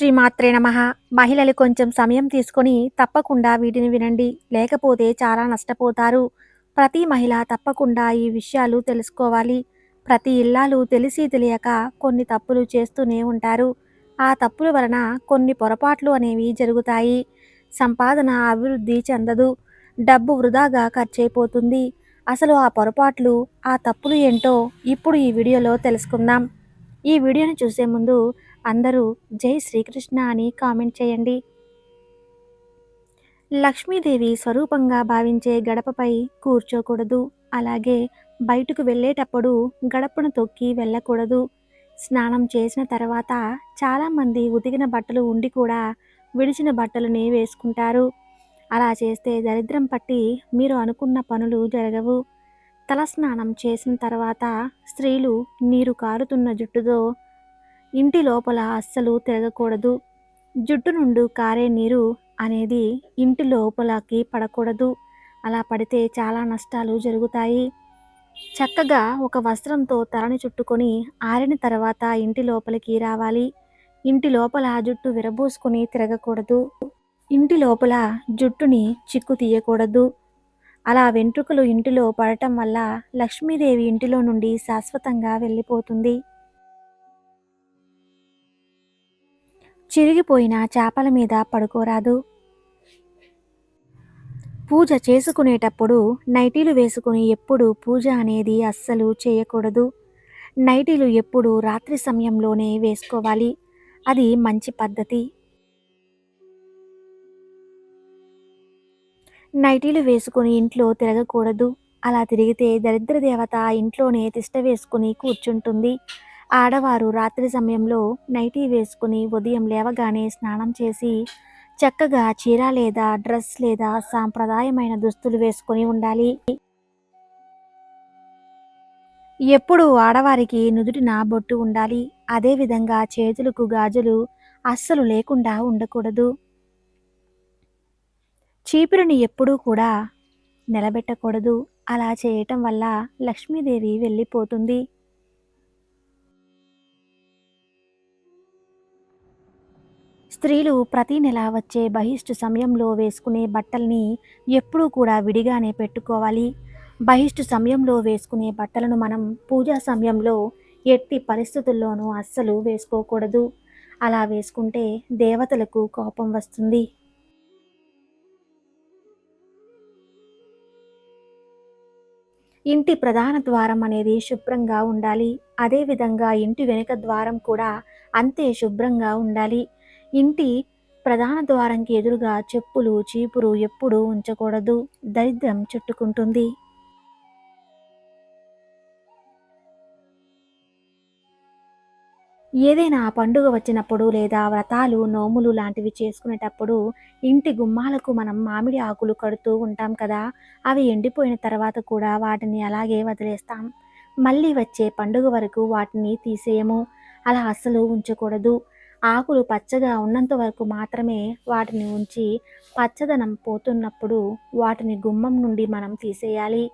శ్రీమాత్రే నమ. మహిళలు కొంచెం సమయం తీసుకొని తప్పకుండా వీటిని వినండి. లేకపోతే చాలా నష్టపోతారు. ప్రతి మహిళ తప్పకుండా ఈ విషయాలు తెలుసుకోవాలి. ప్రతి ఇల్లాలు తెలిసి తెలియక కొన్ని తప్పులు చేస్తూనే ఉంటారు. ఆ తప్పుల వలన కొన్ని పొరపాట్లు అనేవి జరుగుతాయి. సంపాదన అభివృద్ధి చెందదు. డబ్బు వృధాగా ఖర్చయిపోతుంది అసలు ఆ పొరపాట్లు ఆ తప్పులు ఏంటో ఇప్పుడు ఈ వీడియోలో తెలుసుకుందాం. ఈ వీడియోని చూసే ముందు అందరూ జై శ్రీకృష్ణ అని కామెంట్ చేయండి. లక్ష్మీదేవి స్వరూపంగా భావించే గడపపై కూర్చోకూడదు. అలాగే బయటకు వెళ్ళేటప్పుడు గడపను తొక్కి వెళ్ళకూడదు. స్నానం చేసిన తర్వాత చాలామంది ఉతికిన బట్టలు ఉండి కూడా విడిచిన బట్టలని వేసుకుంటారు. అలా చేస్తే దరిద్రం పట్టి మీరు అనుకున్న పనులు జరగవు. తలస్నానం చేసిన తర్వాత స్త్రీలు నీరు కారుతున్న జుట్టుతో ఇంటి లోపల అస్సలు తిరగకూడదు. జుట్టు నుండి కారే నీరు అనేది ఇంటి లోపలకి పడకూడదు. అలా పడితే చాలా నష్టాలు జరుగుతాయి. చక్కగా ఒక వస్త్రంతో తలని చుట్టుకొని ఆరిన తర్వాత ఇంటి లోపలికి రావాలి. ఇంటి లోపల జుట్టు విరబూసుకొని తిరగకూడదు. ఇంటి లోపల జుట్టుని చిక్కు తీయకూడదు. అలా వెంట్రుకలు ఇంటిలో పడటం వల్ల లక్ష్మీదేవి ఇంటిలో నుండి శాశ్వతంగా వెళ్ళిపోతుంది. చిరిగిపోయిన చేపల మీద పడుకోరాదు. పూజ చేసుకునేటప్పుడు నైటీలు వేసుకుని ఎప్పుడు పూజ అనేది అస్సలు చేయకూడదు. నైటీలు ఎప్పుడు రాత్రి సమయంలోనే వేసుకోవాలి. అది మంచి పద్ధతి. నైటీలు వేసుకుని ఇంట్లో తిరగకూడదు. అలా తిరిగితే దరిద్ర దేవత ఇంట్లోనే తిష్ట వేసుకుని కూర్చుంటుంది. ఆడవారు రాత్రి సమయంలో నైటీ వేసుకుని ఉదయం లేవగానే స్నానం చేసి చక్కగా చీర లేదా డ్రెస్ లేదా సాంప్రదాయమైన దుస్తులు వేసుకొని ఉండాలి. ఎప్పుడు ఆడవారికి నుదుటిన బొట్టు ఉండాలి. అదేవిధంగా చేతులకు గాజులు అస్సలు లేకుండా ఉండకూడదు. చీపురుని ఎప్పుడూ కూడా నిలబెట్టకూడదు. అలా చేయటం వల్ల లక్ష్మీదేవి వెళ్ళిపోతుంది. స్త్రీలు ప్రతి నెల వచ్చే బహిష్టు సమయంలో వేసుకునే బట్టల్ని ఎప్పుడూ కూడా విడిగానే పెట్టుకోవాలి. బహిష్టు సమయంలో వేసుకునే బట్టలను మనం పూజా సమయంలో ఎట్టి పరిస్థితుల్లోనూ అస్సలు వేసుకోకూడదు. అలా వేసుకుంటే దేవతలకు కోపం వస్తుంది. ఇంటి ప్రధాన ద్వారం అనేది శుభ్రంగా ఉండాలి. అదేవిధంగా ఇంటి వెనుక ద్వారం కూడా అంతే శుభ్రంగా ఉండాలి. ఇంటి ప్రధాన ద్వారంకి ఎదురుగా చెప్పులు చీపురు ఎప్పుడూ ఉంచకూడదు. దరిద్రం చుట్టుకుంటుంది. ఏదైనా పండుగ వచ్చినప్పుడు లేదా వ్రతాలు నోములు లాంటివి చేసుకునేటప్పుడు ఇంటి గుమ్మాలకు మనం మామిడి ఆకులు కడుతూ ఉంటాం కదా! అవి ఎండిపోయిన తర్వాత కూడా వాటిని అలాగే వదిలేస్తాం. మళ్ళీ వచ్చే పండుగ వరకు వాటిని తీసేయము. అలా అస్సలు ఉంచకూడదు. ఆకులు పచ్చగా ఉన్నంత వరకు మాత్రమే వాటిని ఉంచి పచ్చదనం పోతున్నప్పుడు వాటిని గుమ్మం నుండి మనం తీసేయాలి.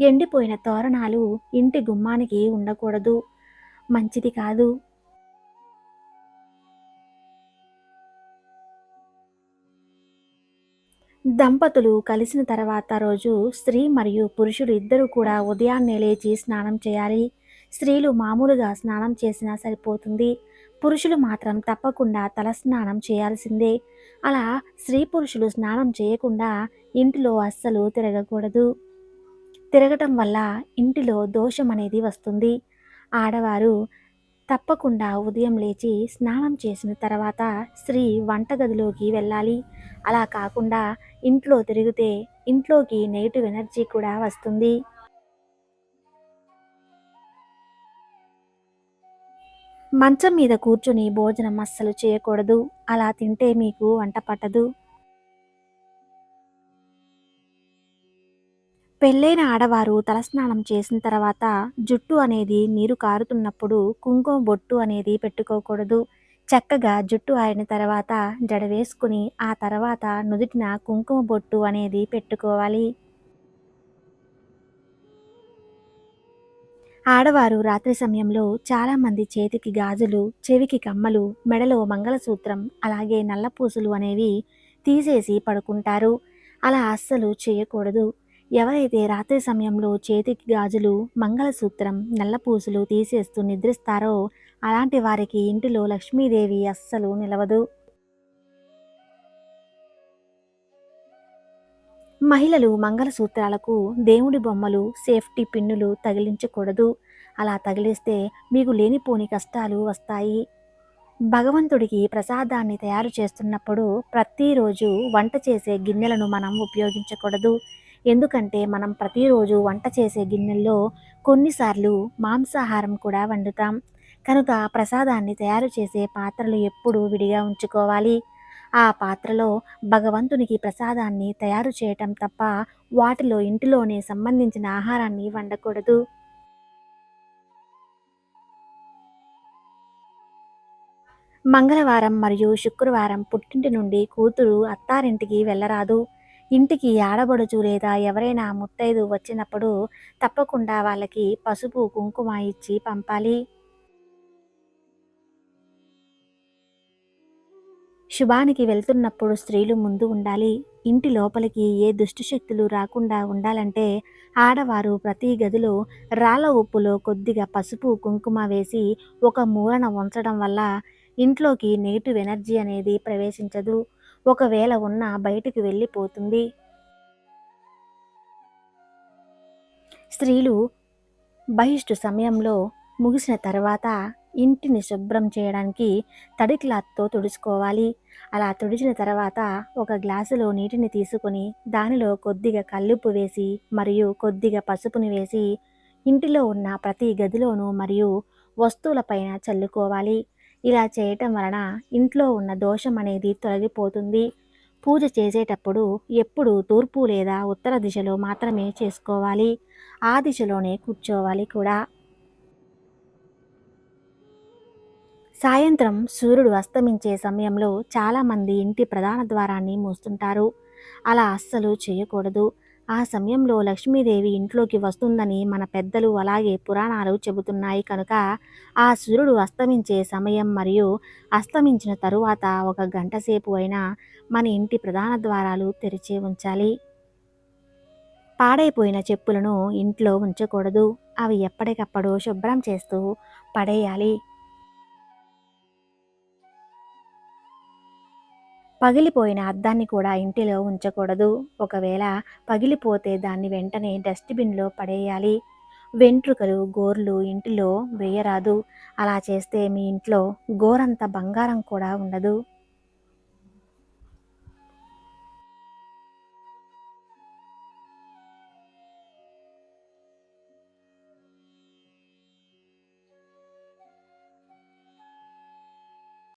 ఎండిపోయిన తోరణాలు ఇంటి గుమ్మానికి ఉండకూడదు. మంచిది కాదు. దంపతులు కలిసిన తర్వాత రోజు స్త్రీ మరియు పురుషుడు ఇద్దరు కూడా ఉదయాన్నే లేచి స్నానం చేయాలి. స్త్రీలు మామూలుగా స్నానం చేసినా సరిపోతుంది. పురుషులు మాత్రం తప్పకుండా తలస్నానం చేయాల్సిందే. అలా స్త్రీ పురుషులు స్నానం చేయకుండా ఇంటిలో అస్సలు తిరగకూడదు. తిరగటం వల్ల ఇంటిలో దోషం అనేది వస్తుంది. ఆడవారు తప్పకుండా ఉదయం లేచి స్నానం చేసిన తర్వాత స్త్రీ వంటగదిలోకి వెళ్ళాలి. అలా కాకుండా ఇంట్లో తిరిగితే ఇంట్లోకి నెగిటివ్ ఎనర్జీ కూడా వస్తుంది. మంచం మీద కూర్చుని భోజనం అస్సలు చేయకూడదు. అలా తింటే మీకు వంట పట్టదు. పెళ్ళైన ఆడవారు తలస్నానం చేసిన తర్వాత జుట్టు అనేది నీరు కారుతున్నప్పుడు కుంకుమ బొట్టు అనేది పెట్టుకోకూడదు. చక్కగా జుట్టు ఆరిన తర్వాత జడ వేసుకుని ఆ తర్వాత నుదుటిన కుంకుమ బొట్టు అనేది పెట్టుకోవాలి. ఆడవారు రాత్రి సమయంలో చాలామంది చేతికి గాజులు, చెవికి కమ్మలు, మెడలో మంగళసూత్రం, అలాగే నల్లపూసలు అనేవి తీసేసి పడుకుంటారు. అలా అస్సలు చేయకూడదు. ఎవరైతే రాత్రి సమయంలో చేతికి గాజులు, మంగళసూత్రం, నల్లపూసలు తీసేస్తూ నిద్రిస్తారో అలాంటి వారికి ఇంటిలో లక్ష్మీదేవి అస్సలు నిలవదు. మహిళలు మంగళసూత్రాలకు దేవుడి బొమ్మలు, సేఫ్టీ పిన్నులు తగిలించకూడదు. అలా తగిలిస్తే మీకు లేనిపోని కష్టాలు వస్తాయి. భగవంతుడికి ప్రసాదాన్ని తయారు చేస్తున్నప్పుడు ప్రతిరోజు వంట చేసే గిన్నెలను మనం ఉపయోగించకూడదు. ఎందుకంటే మనం ప్రతిరోజు వంట చేసే గిన్నెల్లో కొన్నిసార్లు మాంసాహారం కూడా వండుతాం. కనుక ప్రసాదాన్ని తయారు చేసే పాత్రలు ఎప్పుడూ విడిగా ఉంచుకోవాలి. ఆ పాత్రలో భగవంతునికి ప్రసాదాన్ని తయారు చేయటం తప్ప వాటిలో ఇంటిలోనే సంబంధించిన ఆహారాన్ని వండకూడదు. మంగళవారం మరియు శుక్రవారం పుట్టింటి నుండి కూతురు అత్తారింటికి వెళ్ళరాదు. ఇంటికి ఆడబడుచు లేదా ఎవరైనా ముత్తైదు వచ్చినప్పుడు తప్పకుండా వాళ్ళకి పసుపు, కుంకుమ ఇచ్చి పంపాలి. శుభానికి వెళ్తున్నప్పుడు స్త్రీలు ముందు ఉండాలి. ఇంటి లోపలికి ఏ దుష్టశక్తులు రాకుండా ఉండాలంటే ఆడవారు ప్రతి గదిలో రాళ్ళ ఉప్పులో కొద్దిగా పసుపు, కుంకుమ వేసి ఒక మూలన ఉంచడం వల్ల ఇంట్లోకి నెగిటివ్ ఎనర్జీ అనేది ప్రవేశించదు. ఒకవేళ ఉన్న బయటికి వెళ్ళిపోతుంది. స్త్రీలు బహిష్టు సమయంలో ముగిసిన తర్వాత ఇంటిని శుభ్రం చేయడానికి తడి క్లాత్‌తో తుడుచుకోవాలి. అలా తుడిచిన తర్వాత ఒక గ్లాసులో నీటిని తీసుకొని దానిలో కొద్దిగా కల్లుపు వేసి మరియు కొద్దిగా పసుపుని వేసి ఇంటిలో ఉన్న ప్రతి గదిలోనూ మరియు వస్తువులపైన చల్లుకోవాలి. ఇలా చేయటం వలన ఇంట్లో ఉన్న దోషం అనేది తొలగిపోతుంది. పూజ చేసేటప్పుడు ఎప్పుడు తూర్పు లేదా ఉత్తర దిశలో మాత్రమే చేసుకోవాలి. ఆ దిశలోనే కూర్చోవాలి కూడా. సాయంత్రం సూర్యుడు అస్తమించే సమయంలో చాలామంది ఇంటి ప్రధాన ద్వారాన్ని మూస్తుంటారు. అలా అస్సలు చేయకూడదు. ఆ సమయంలో లక్ష్మీదేవి ఇంట్లోకి వస్తుందని మన పెద్దలు అలాగే పురాణాలు చెబుతున్నాయి కనుక ఆ సూర్యుడు అస్తమించే సమయం మరియు అస్తమించిన తరువాత ఒక గంట సేపు అయినా మన ఇంటి ప్రధాన ద్వారాలు తెరిచే ఉంచాలి. పాడైపోయిన చెప్పులను ఇంట్లో ఉంచకూడదు. అవి ఎప్పటికప్పుడు శుభ్రం చేస్తూ పడేయాలి. పగిలిపోయిన అద్దాన్ని కూడా ఇంటిలో ఉంచకూడదు. ఒకవేళ పగిలిపోతే దాన్ని వెంటనే డస్ట్‌బిన్‌లో పడేయాలి. వెంట్రుకలు, గోర్లు ఇంటిలో వేయరాదు. అలా చేస్తే మీ ఇంట్లో గోరంత బంగారం కూడా ఉండదు.